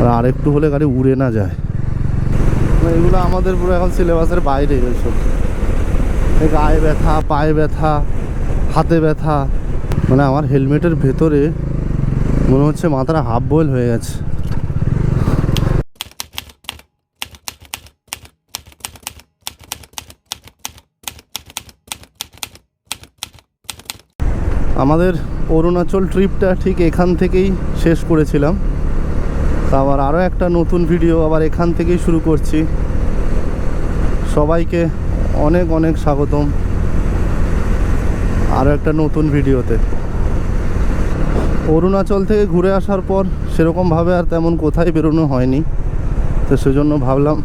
আর আরেকটু হলে গাড়ি উড়ে না যায়। মানে এগুলো আমাদের পুরো এখন সিলেবাসের বাইরে এইসব এই গায়ে ব্যথা, পায়ে ব্যথা, হাতে ব্যথা। মানে আমার হেলমেটের ভেতরে মনে হচ্ছে মাথাটা হাফ বয়েল হয়ে গেছে। আমাদের অরুণাচল ট্রিপটা ঠিক এখান থেকেই শেষ করেছিলাম। তা আবার আরও একটা নতুন ভিডিও আবার এখান থেকেই শুরু করছি। সবাইকে অনেক অনেক স্বাগতম। আরও একটা নতুন ভিডিওতে অরুণাচল থেকে ঘুরে আসার পর সেরকমভাবে আর তেমন কোথায় বেরোনো হয়নি। তো সেজন্য ভাবলাম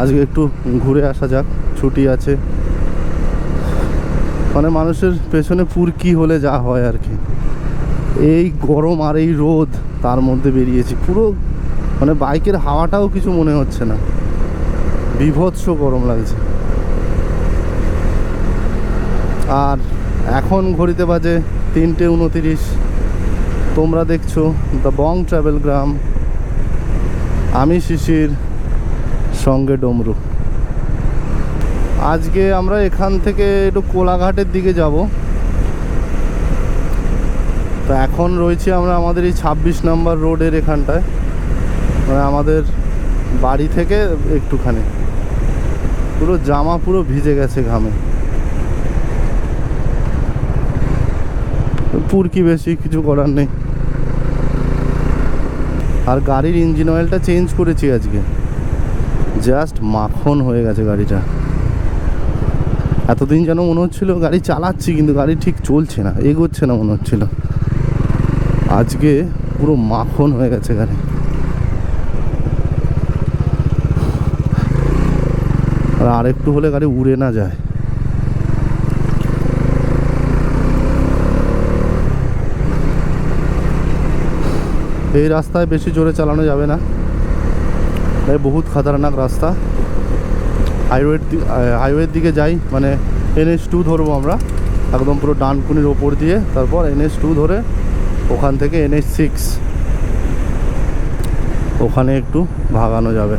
আজকে একটু ঘুরে আসা যাক, ছুটি আছে। মানে মানুষের পেছনে পুর কি হলে যা হয় আর কি। এই গরম আর এই রোদ তার মধ্যে বেরিয়েছি। পুরো মানে বাইকের হাওয়াটাও কিছু মনে হচ্ছে না। বিভৎস গরম লাগছে। আর এখন ঘড়িতে বাজে তিনটে উনতিরিশ। তোমরা দেখছ দ্য বং ট্রাভেল গ্রাম আমি শিশির, সঙ্গে ডমরু। আজকে আমরা এখান থেকে একটু কোলাঘাটের দিকে যাব। তো এখন রয়েছি আমরা আমাদের এই ছাব্বিশ নাম্বার রোডের এখানটায়। মানে আমাদের বাড়ি থেকে একটুখানি। পুরো জামা পুরো ভিজে গেছে ঘামে। পুরকি বেশি, কিছু করার নেই। আর গাড়ির ইঞ্জিন অয়েলটা চেঞ্জ করেছি আজকে। জাস্ট মাখন হয়ে গেছে গাড়িটা। এতদিন যেন মনে হচ্ছিল গাড়ি চালাচ্ছি, কিন্তু গাড়ি ঠিক চলছে না, এগোচ্ছে না মনে হচ্ছিল। আজকে পুরো মাখন হয়ে গেছে এখানে। আর আরেকটু হলে গাড়ি উড়ে না যায়। এই রাস্তায় বেশি জোরে চালানো যাবে না। এই বহুত খাতারনাক রাস্তা। হাইওয়ের হাইওয়ের দিকে যাই মানে এনএস টু ধরবো আমরা। একদম পুরো ডানকুনির ওপর দিয়ে, তারপর এনএস টু ধরে ওখান থেকে এনএস সিক্স। ওখানে একটু ভাগানো যাবে।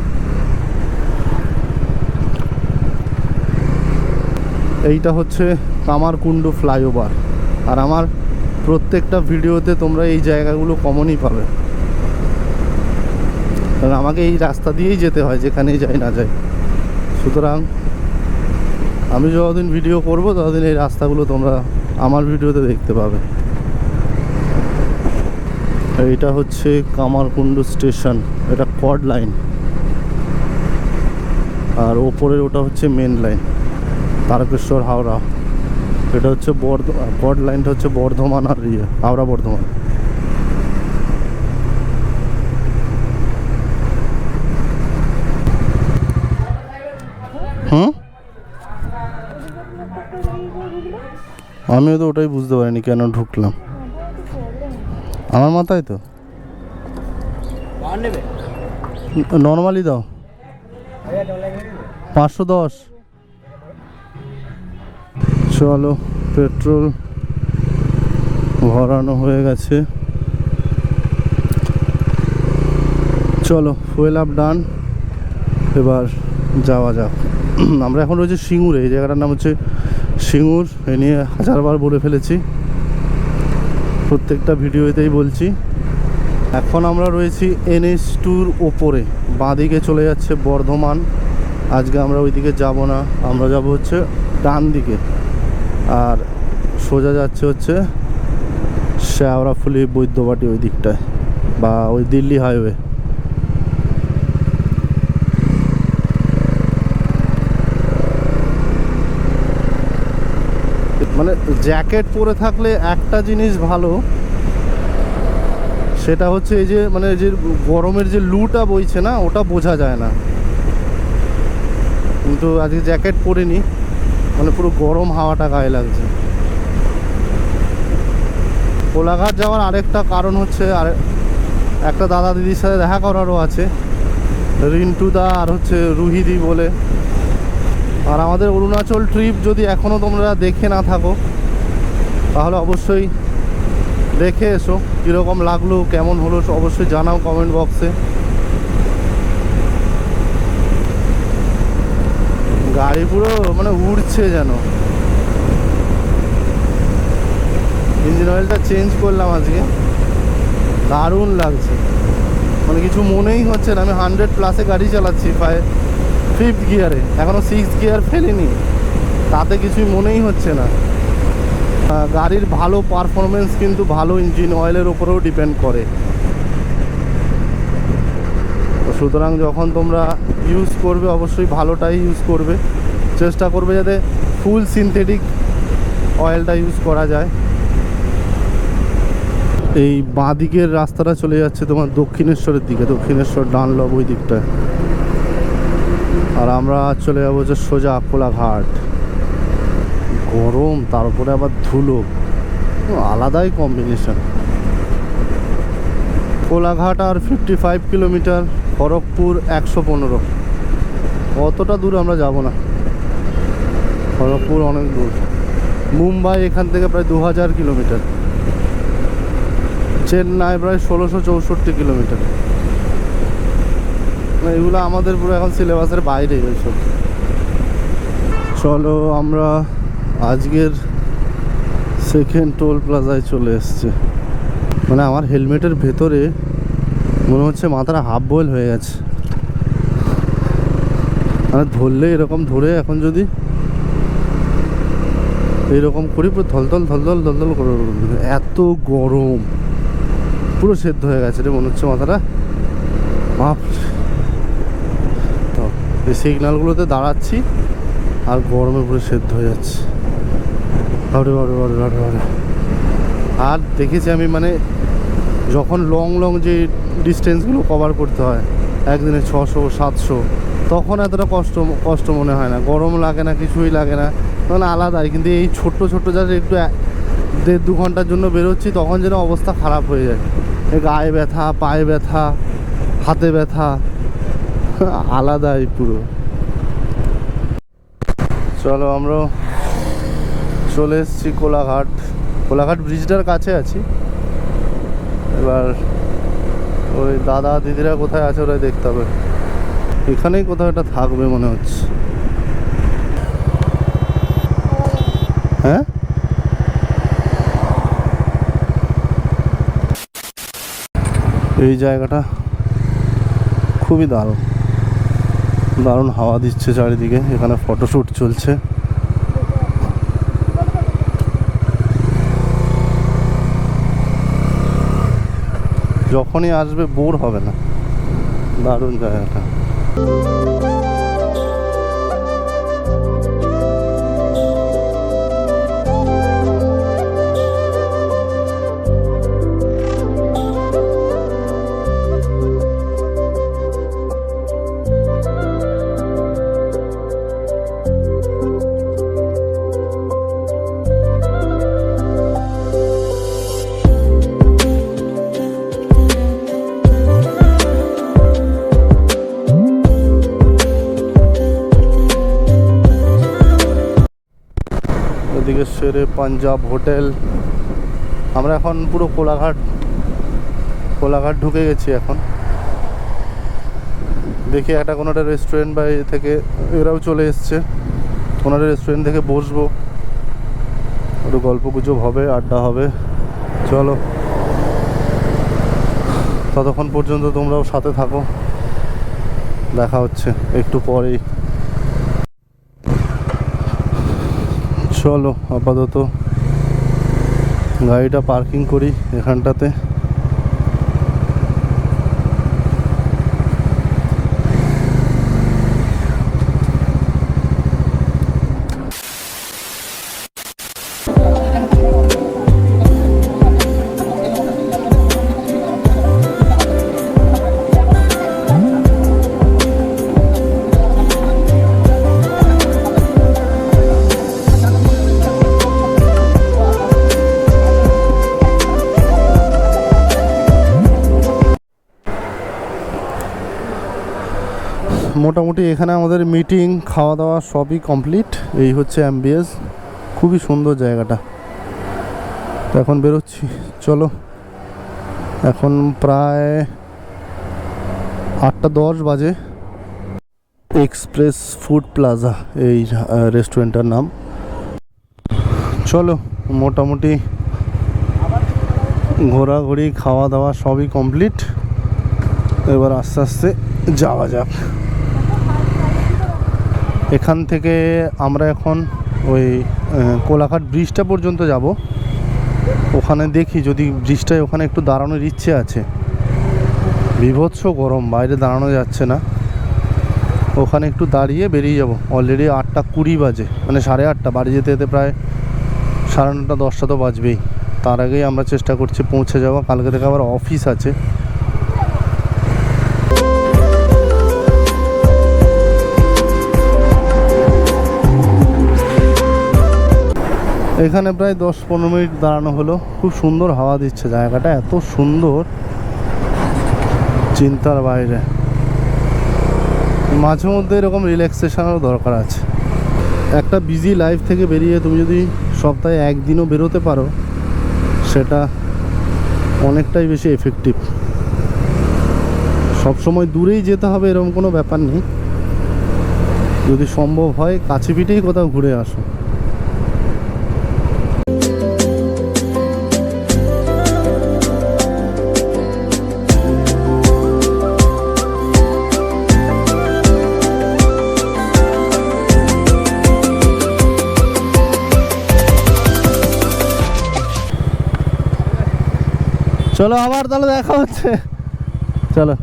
এইটা হচ্ছে কামারকুণ্ডু ফ্লাইওভার। আর আমার প্রত্যেকটা ভিডিওতে তোমরা এই জায়গাগুলো কমনই পাবে। কারণ আমাকে এই রাস্তা দিয়েই যেতে হয়, যেখানেই যাই না যাই। সুতরাং আমি যতদিন ভিডিও করব, ততদিন এই রাস্তাগুলো তোমরা আমার ভিডিওতে দেখতে পাবে। এইটা হচ্ছে কামারকুণ্ডু স্টেশন, এটা কড লাইন আর ওপরের ওটা হচ্ছে মেন লাইন তারকেশ্বর, হাওড়া। এটা হচ্ছে বর্ধ কড লাইনটা হচ্ছে বর্ধমান আর ইয়ে হাওড়া, বর্ধমান। হুম? আমিও তো ওটাই বুঝতে পারিনি কেন ঢুকলাম। আমার মাথায় তো। নর্মালি দাও। পাঁচশো দশ। চলো, পেট্রোল ভরানো হয়ে গেছে। চলো ফুয়েল আপ ডান এবার যাওয়া যাক। আমরা এখন রয়েছে সিঙ্গুরে, এই জায়গাটার নাম হচ্ছে সিঙ্গুর। এ নিয়ে হাজারবার বলে ফেলেছি। প্রত্যেকটা ভিডিওতেই বলছি। এখন আমরা রয়েছি এনএস টুর ওপরে। বাঁদিকে চলে যাচ্ছে বর্ধমান। আজকে আমরা ওইদিকে যাব না। আমরা যাব হচ্ছে ডান দিকে আর সোজা যাচ্ছে হচ্ছে শ্যাওরাফুলি বৈদ্যবাটি ওই দিকটায় বা ওই দিল্লি হাইওয়ে। মানে জ্যাকেট পরে থাকলে একটা জিনিস ভালো, সেটা হচ্ছে এই যে মানে যে গরমের যে লুটা বইছে না, ওটা বোঝা যায় না। কিন্তু আজকে জ্যাকেট পরিনি মানে পুরো গরম হাওয়াটা গায়ে লাগছে। কোলাঘাট যাওয়ার আরেকটা কারণ হচ্ছে, আর একটা দাদা দিদির সাথে দেখা করারও আছে রিন্টু দা আর হচ্ছে রুহিদি বলে। আর আমাদের অরুণাচল ট্রিপ যদি এখনও তোমরা দেখে না থাকো, তাহলে অবশ্যই দেখে এসো, কীরকম লাগল, কেমন হলো অবশ্যই জানাও কমেন্ট বক্সে গাড়ি পুরো মানে উড়ছে যেন। ইঞ্জিন অয়েলটা চেঞ্জ করলাম আজকে। দারুণ লাগছে। মানে কিছু মনেই হচ্ছে না, আমি হান্ড্রেড প্লাসে গাড়ি চালাচ্ছি পায়ে ফিফথ গিয়ারে এখনও সিক্স গিয়ার ফেলিনি। তাতে কিছুই মনেই হচ্ছে না। গাড়ির ভালো পারফরমেন্স কিন্তু ভালো ইঞ্জিন অয়েলের ওপরেও ডিপেন্ড করে। সুতরাং যখন তোমরা ইউজ করবে, অবশ্যই ভালোটাই ইউজ করবে। চেষ্টা করবে যাতে ফুল সিনথেটিক অয়েলটা ইউজ করা যায়। এই বাঁ দিকের রাস্তাটা চলে যাচ্ছে তোমার দক্ষিণেশ্বরের দিকে, দক্ষিণেশ্বর ডানলব ওই দিকটায়। আর আমরা চলে যাব হচ্ছে সোজা কোলাঘাট। গরম, তার উপরে আবার ধুলো। আলাদাই কম্বিনেশন কোলাঘাট আর ফিফটি ফাইভ কিলোমিটার খড়গপুর একশো পনেরো। অতটা দূর আমরা যাব না। খড়গপুর অনেক দূর। মুম্বাই এখান থেকে প্রায় দু হাজার কিলোমিটার চেন্নাই প্রায় ষোলোশো চৌষট্টি কিলোমিটার এগুলো আমাদের পুরো এখন সিলেবাসের বাইরে এইসব। চলো আমরা আজকের সেকেন্ড টোল প্লাজায় চলে এসছে। মানে আমার হেলমেটের ভেতরে মনে হচ্ছে মাথাটা হাফ বয়েল হয়ে গেছে। মানে ধরলে এরকম ধরে এখন যদি এইরকম করি পুরো থলথল থলথল থলথল করে এত গরম। পুরো সেদ্ধ হয়ে গেছে রে, মনে হচ্ছে মাথাটা। তো এই সিগনালগুলোতে দাঁড়াচ্ছি আর গরমে পুরো সেদ্ধ হয়ে যাচ্ছে। আর দেখেছি আমি মানে যখন লং লং যে ডিস্টেন্সগুলো কভার করতে হয়, একদিনে ছশো, সাতশো, তখন এতটা কষ্ট কষ্ট মনে হয় না। গরম লাগে না, কিছুই লাগে না মানে আলাদাই। কিন্তু এই ছোট্ট ছোট্ট যাদের একটু এক- দেড় দু ঘণ্টার জন্য বেরোচ্ছি, তখন যেন অবস্থা খারাপ হয়ে যায়। গায়ে ব্যথা, পায়ে ব্যথা, হাতে ব্যথা আলাদাই পুরো। চলো আমরা চলে এসেছি কোলাঘাট। কোলাঘাট ব্রিজটার কাছে আছি। এবার ওই দাদা দিদিরা কোথায় আছে ওরাই দেখতে হবে। এখানেই কোথাও একটা থাকবে মনে হচ্ছে। হ্যাঁ? এই জায়গাটা খুবই দারুণ। দারুণ হাওয়া দিচ্ছে চারিদিকে এখানে ফটোশ্যুট চলছে। যখনই আসবে বোর হবে না। দারুণ জায়গাটা। পাঞ্জাব হোটেল। আমরা এখন পুরো কোলাঘাট কোলাঘাট ঢুকে গেছি এখন। দেখি একটা কোনো একটা রেস্টুরেন্ট বা থেকে এরাও চলে এসছে। কোনো একটা রেস্টুরেন্ট থেকে বসবো। একটু গল্প গুজব হবে, আড্ডা হবে। চলো। ততক্ষণ পর্যন্ত তোমরাও সাথে থাকো। দেখা হচ্ছে একটু পরেই। চলো আপাতত গাড়িটা পার্কিং করি এখানটাতে। মোটামুটি এখানে আমাদের মিটিং খাওয়া দাওয়া সবই কমপ্লিট এই হচ্ছে অ্যাম্বিয়েন্স খুবই সুন্দর জায়গাটা। তো এখন বেরোচ্ছি। চলো। এখন প্রায় আটটা দশ বাজে। এক্সপ্রেস ফুড প্লাজা এই রেস্টুরেন্টটার নাম। চলো, মোটামুটি ঘোরাঘুরি খাওয়া দাওয়া সবই কমপ্লিট এবার আস্তে আস্তে যাওয়া যাক। এখান থেকে আমরা এখন ওই কোলাঘাট ব্রিজটা পর্যন্ত যাব। ওখানে দেখি যদি ব্রিজটায় ওখানে একটু দাঁড়ানোর ইচ্ছে আছে। বিভৎস গরম, বাইরে দাঁড়ানো যাচ্ছে না। ওখানে একটু দাঁড়িয়ে বেরিয়ে যাব। অলরেডি আটটা কুড়ি বাজে মানে সাড়ে আটটা। বাড়ি যেতে যেতে প্রায় সাড়ে নটা, দশটা তো বাজবেই। তার আগেই আমরা চেষ্টা করছি পৌঁছে যাওয়া। কালকে থেকে আবার অফিস আছে। এখানে প্রায় দশ পনেরো মিনিট দাঁড়ানো হলো। খুব সুন্দর হাওয়া দিচ্ছে জায়গাটা, এত সুন্দর। চিন্তার বাইরে। মাঝে মধ্যে এরকম রিল্যাক্সেশনেরও দরকার আছে। একটা বিজি লাইফ থেকে বেরিয়ে তুমি যদি সপ্তাহে একদিনও বেরোতে পারো, সেটা অনেকটাই বেশি এফেক্টিভ সবসময় দূরেই যেতে হবে এরকম কোনো ব্যাপার নেই। যদি সম্ভব হয়, কাছে পিঠেই কোথাও ঘুরে আসো। চলো আবার তাহলে দেখা হচ্ছে। চলো।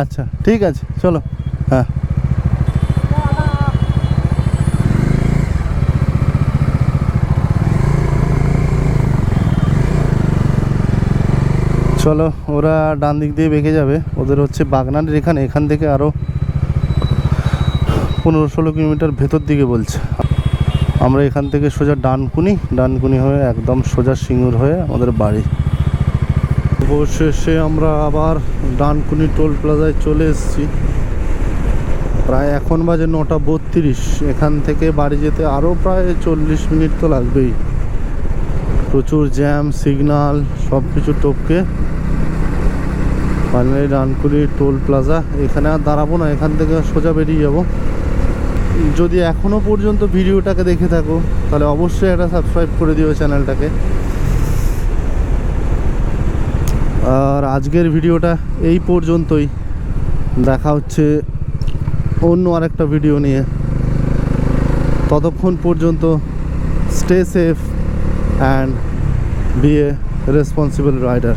আচ্ছা ঠিক আছে, চলো। হ্যাঁ। চলো, ওরা ডান দিক দিয়ে বেঁকে যাবে। ওদের হচ্ছে বাগনানের এখানে, এখান থেকে আরও পনেরো ষোলো কিলোমিটার ভেতর দিকে বলছে। আমরা এখান থেকে সোজা ডানকুনি ডানকুনি হয়ে একদম সোজা সিঙ্গুর হয়ে আমাদের বাড়ি। অবশেষে আমরা আবার ডানকুনি টোল প্লাজায় চলে এসেছি। প্রায় এখন বাজে নটা বত্রিশ। এখান থেকে বাড়ি যেতে আরও প্রায় চল্লিশ মিনিট তো লাগবেই। প্রচুর জ্যাম, সিগনাল সব কিছু টপকে। Finally Dankuni toll plaza. এখানে আর দাঁড়াবো না, এখান থেকে সোজা বেরিয়ে যাব। যদি এখনও পর্যন্ত ভিডিওটাকে দেখে থাকো, তাহলে অবশ্যই একটা সাবস্ক্রাইব করে দিও চ্যানেলটাকে। আর আজকের ভিডিওটা এই পর্যন্তই। দেখা হচ্ছে অন্য আরেকটা ভিডিও নিয়ে। ততক্ষণ পর্যন্ত stay safe and be a responsible rider